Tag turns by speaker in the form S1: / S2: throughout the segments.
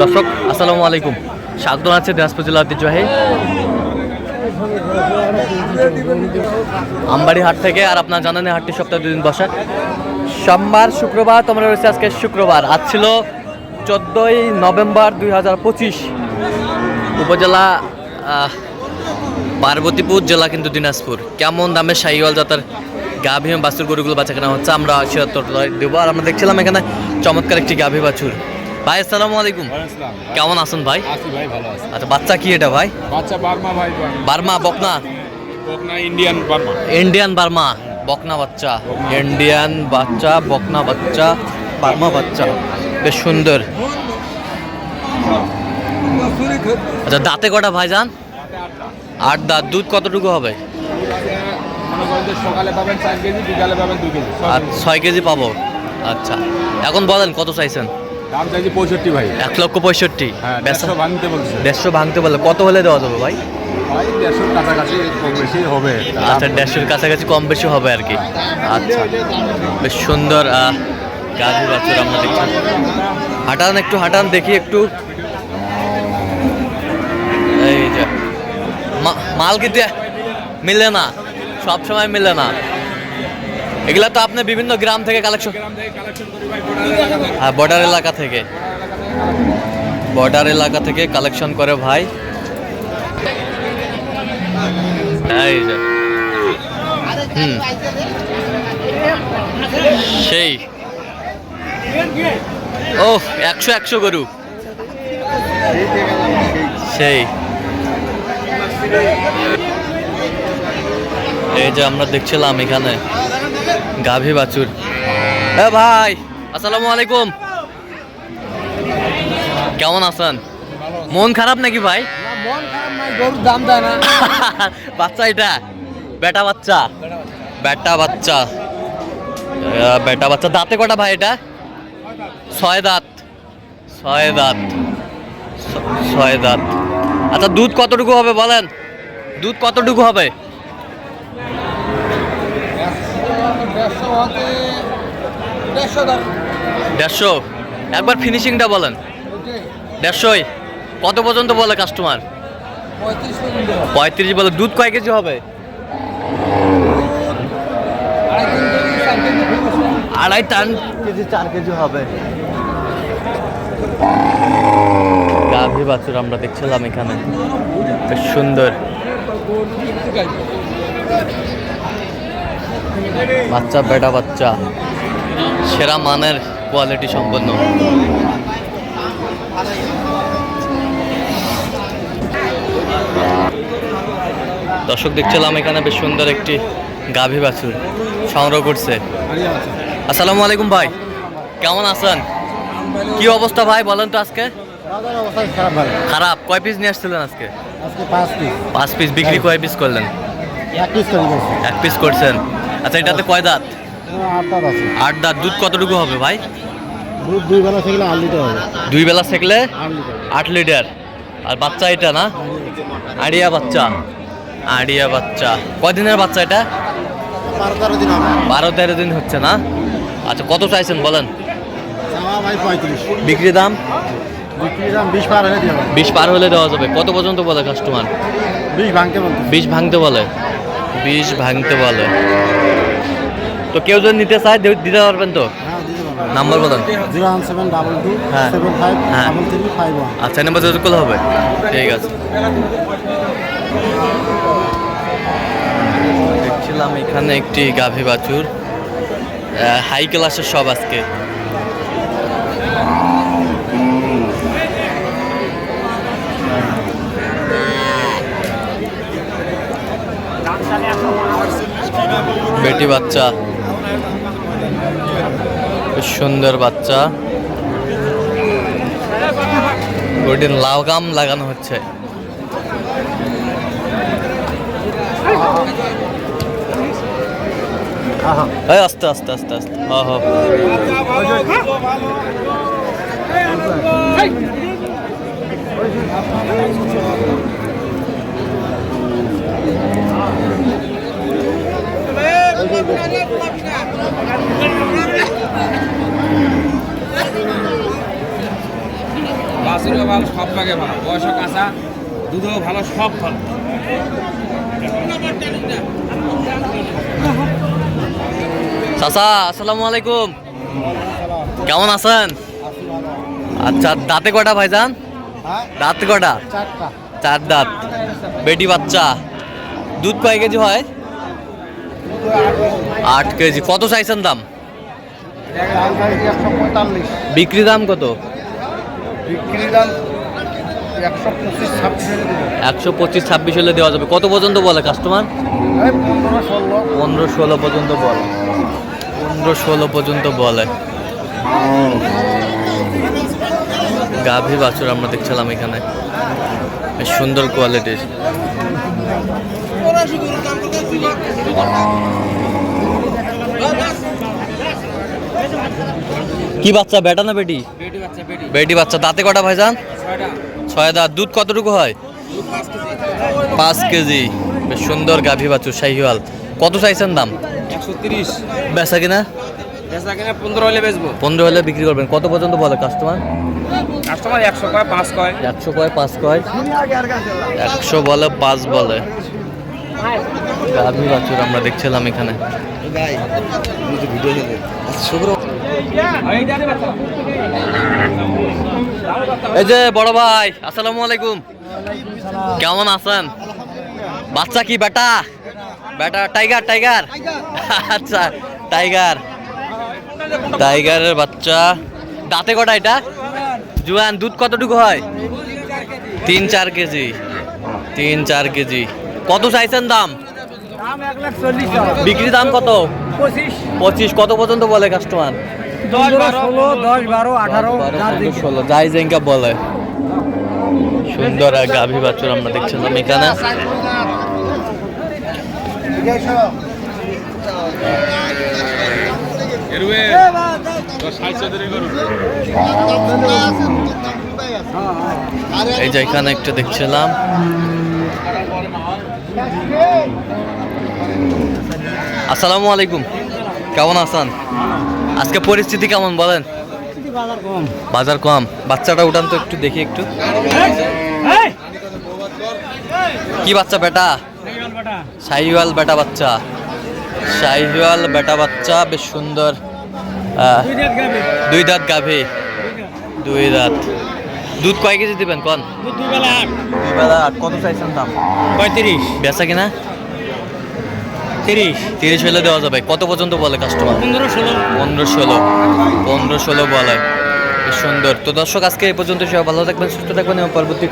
S1: দর্শক, আসসালামু আলাইকুম। স্বাগত আছে দিনাজপুর জেলা ঐতিহ্যবাহী। আমবাড়ি হাট থেকে আর আপনার জানেন হাটটি সপ্তাহে দুদিন বসে। সোমবার, শুক্রবার, তোমরা রয়েছে আজকে শুক্রবার। আজ ছিল চোদ্দোই নভেম্বর দুই হাজার পঁচিশ। উপজেলা পার্বতীপুর জেলা কিন্তু দিনাজপুর। কেমন দামে শাহিওয়াল জাতের গাভী বাছুর গরুগুলো বাচ্চা কেনা হচ্ছে, আমরা দেবো। আর আমরা দেখছিলাম এখানে চমৎকার একটি গাভী বাছুর। ভাই আসসালামু আলাইকুম। কেমন আছেন ভাই?
S2: আসি ভাই ভালো আছে।
S1: আচ্ছা বাচ্চা কি এটা ভাই?
S2: বাচ্চা বার্মা ভাই
S1: বার্মা। বকনা?
S2: বকনা ইন্ডিয়ান বার্মা।
S1: ইন্ডিয়ান বার্মা বকনা বাচ্চা। ইন্ডিয়ান বাচ্চা বকনা বাচ্চা বার্মা বাচ্চা। বেশ সুন্দর। আচ্ছা দাঁতে কটা ভাইজান আট দাঁত। দুধ কতটুকু হবে?
S2: মনে করেন যে সকালে পাবেন চার কেজি বিকালে পাবেন দুই কেজি।
S1: আর ছয় কেজি পাবো। আচ্ছা। এখন বলেন কত চাইছেন?
S2: দাম চাইছি পঁয়ষট্টি ভাই।
S1: এক লক্ষ পঁয়ষট্টি।
S2: হ্যাঁ দেড়শো ভাঙতে বলছে।
S1: দেড়শো ভাঙতে বললে। কত হলে দেওয়া যাবে ভাই?
S2: ভাই দেড়শোর কাছাকাছি কম বেশি হবে।
S1: আচ্ছা দেড়শোর কাছাকাছি কম বেশি হবে আর কি। আচ্ছা বেশ সুন্দর গাভী বাছুর আমরা দেখছি। হাঁটান একটু হাঁটান দেখি একটু। এই যে মাল কিন্তু মিলে না সব সময় মিলে না। এগুলা তো আপনি বিভিন্ন গ্রাম থেকে কালেকশন। হ্যাঁ বর্ডার এলাকা থেকে। বর্ডার এলাকা থেকে কালেকশন করে ভাই। সেই। ও একশো একশো গরু। সেই। এই যে আমরা দেখছিলাম এখানে। গাভী বাছুর। এ ভাই। আসসালামু আলাইকুম। কেমন আছেন? মন খারাপ নাকি ভাই?
S2: মন খারাপ নাই গরুর দাম দেয় না।
S1: বাচ্চা এটা? বেটা বাচ্চা? বেটা বাচ্চা। বেটা বাচ্চা। দাঁতে কটা ভাই এটা? ছয় দাঁত। ছয় দাঁত। ছয় দাঁত। আচ্ছা দুধ কতটুকু হবে বলেন? দুধ কতটুকু হবে?
S2: দেড়শো
S1: একবার ফিনিশিংটা বলেন। দেড়শোই? কত পর্যন্ত বলে কাস্টমার
S2: পঁয়ত্রিশ
S1: বলে দুধ কয় কেজি হবে? আড়াই টান। কেজি চার কেজি হবে। গাভী বাছুর আমরা দেখছিলাম এখানে। বেশ সুন্দর। বাচ্চা বেটা বাচ্চা সেরা মানের কোয়ালিটি সম্পন্ন। দর্শক দেখছিলাম এখানে বেশ সুন্দর একটি গাভী বাছুর সংগ্রহ করছে। আসসালামু আলাইকুম ভাই কেমন আছেন? কি অবস্থা ভাই বলেন তো আজকে?
S2: খারাপ
S1: কয় পিস নিয়ে আসছিলেন আজকে?
S2: পাঁচ পিস
S1: বিক্রি কয় পিস করলেন?
S2: এক পিস
S1: করছেন। আচ্ছা এটাতে কয় দাঁত?
S2: আছে।
S1: আট দাঁত দুধ কতটুকু হবে ভাই?
S2: দুধ দুই বেলা থেকে আট লিটার হবে।
S1: দুই বেলা
S2: আট লিটার।
S1: আর বাচ্চা এটা না? আড়িয়া বাচ্চা। আড়িয়া বাচ্চা। কদিনের বাচ্চা এটা?
S2: বারো তেরো দিন
S1: বারো তেরো দিন হচ্ছে না? আচ্ছা কত চাইছেন বলেন? বিক্রি দাম?
S2: বিশ পার হলে
S1: দেওয়া যাবে। কত পর্যন্ত বলে কাস্টমার?
S2: বিশ ভাঙতে বলতে।
S1: বিষ ভাঙতে বলে। বিষ ভাঙতে বলে। তো কেউ যদি নিতে চায় দিতে পারবেন তো?
S2: হ্যাঁ
S1: নাম্বার বলেন।
S2: Zero one seven double two
S1: হ্যাঁ।
S2: সেভেন ফাইভ
S1: হ্যাঁ।
S2: Double three five one.
S1: আচ্ছা নাম্বার যোগাযোগ করলে হবে। ঠিক আছে। দেখছিলাম এখানে একটি গাভী বাছুর। হাই ক্লাসের সব আজকে। বেটি বাচ্চা। সুন্দর বাচ্চা। গোল্ডেন লাগাম লাগানো হচ্ছে। আস্তে আস্তে আস্তে আস্তে। হ্যাঁ
S2: বাছুরও ভালো সব ভাগে ভালো কাঁচা দুধও ভালো সব ভালো।
S1: চাচা আসসালামু আলাইকুম। কেমন আছেন? আচ্ছা দাঁতে কটা ভাইজান? দাঁত কটা চার দাঁত। বেটি বাচ্চা? দুধ কয় কেজি হয়? আট কেজি। কত চাইছেন দাম? বিক্রি দাম কত?
S3: বিক্রি দাম একশো পঁচিশ ছাব্বিশ হলে
S1: দেওয়া যাবে। কত পর্যন্ত বলে কাস্টমার
S3: পনেরো ষোলো।
S1: পনেরো ষোলো পর্যন্ত বলে। পনেরো ষোলো পর্যন্ত বলে। গাভী বাছুর আমরা দেখছিলাম এখানে। বেশ সুন্দর কোয়ালিটির কি বাচ্চা বেটা না বেটি?
S2: বেটি বাচ্চা বেটি।
S1: বেটি বাচ্চা। দাঁতে কটা ভাইজান? ছয় দাঁত দুধ কতটুকু হয়?
S2: পাঁচ কেজি।
S1: বেশ সুন্দর গাভী বাছুর শাহিওয়াল। কত চাইছেন দাম?
S2: একশো তিরিশ।
S1: বেচা কিনা?
S2: বেচা কিনা পনেরো হলে বেচবো।
S1: পনেরো হলে বিক্রি করবেন। কত পর্যন্ত বলে কাস্টমার
S2: কাস্টমার একশো কয় পাঁচ কয়।
S1: একশো কয় পাঁচ কয়? একশো বলে পাঁচ বলে। গাভী বাছুর আমরা দেখছিলাম এখানে। এই যে বড় ভাই আসসালামু আলাইকুম। কেমন আছেন? বাচ্চা কি বেটা? বেটা টাইগার টাইগার? আচ্ছা টাইগার। টাইগারের বাচ্চা। দাঁতে কটা এটা? জুয়ান দুধ কতটুকু হয়? তিন চার কেজি। তিন চার কেজি। কত চাইছেন দাম? বিক্রি দাম কত?
S3: পঁচিশ।
S1: পঁচিশ কত পর্যন্ত বলে কাস্টমার
S3: ষোলো
S1: যাই জেঙ্কা বলে। সুন্দর এক গাভী বাছুর আমরা দেখছিলাম এখানে। এই যে এখানে একটু দেখছিলাম। আসসালামু আলাইকুম। কেমন আছেন? আজকে পরিস্থিতি কেমন বলেন? বাজার কম। বাচ্চাটা উঠান তো একটু দেখি একটু। কি বাচ্চা বেটা? শাহিওয়াল বেটা বাচ্চা। শাহিওয়াল বেটা বাচ্চা, বেশ সুন্দর দুই দাঁত গাভী। দুই দাঁত। দুধ কয় কেজি দিবেন কন? দুই বেলা আট। কত চাইছেন দাম?
S2: পঁয়ত্রিশ।
S1: বেচা কিনা?
S2: তিরিশ।
S1: তিরিশ হলে দেওয়া যাবে। কত পর্যন্ত বলে কাস্টমার
S2: পনেরো ষোলো।
S1: পনেরো ষোলো। পনেরো ষোলো বলে। সুন্দর। তো দর্শক আজকে এই পর্যন্ত সবাই ভালো থাকবেন সুস্থ থাকবেন এবং পরবর্তী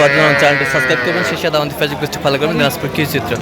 S1: পাঁচজন চ্যানেলটি সাবস্ক্রাইব করবেন। শেষে আমাদের ফেসবুক পেজটি ফলো করবেন। দিনাজপুর কি চিত্র।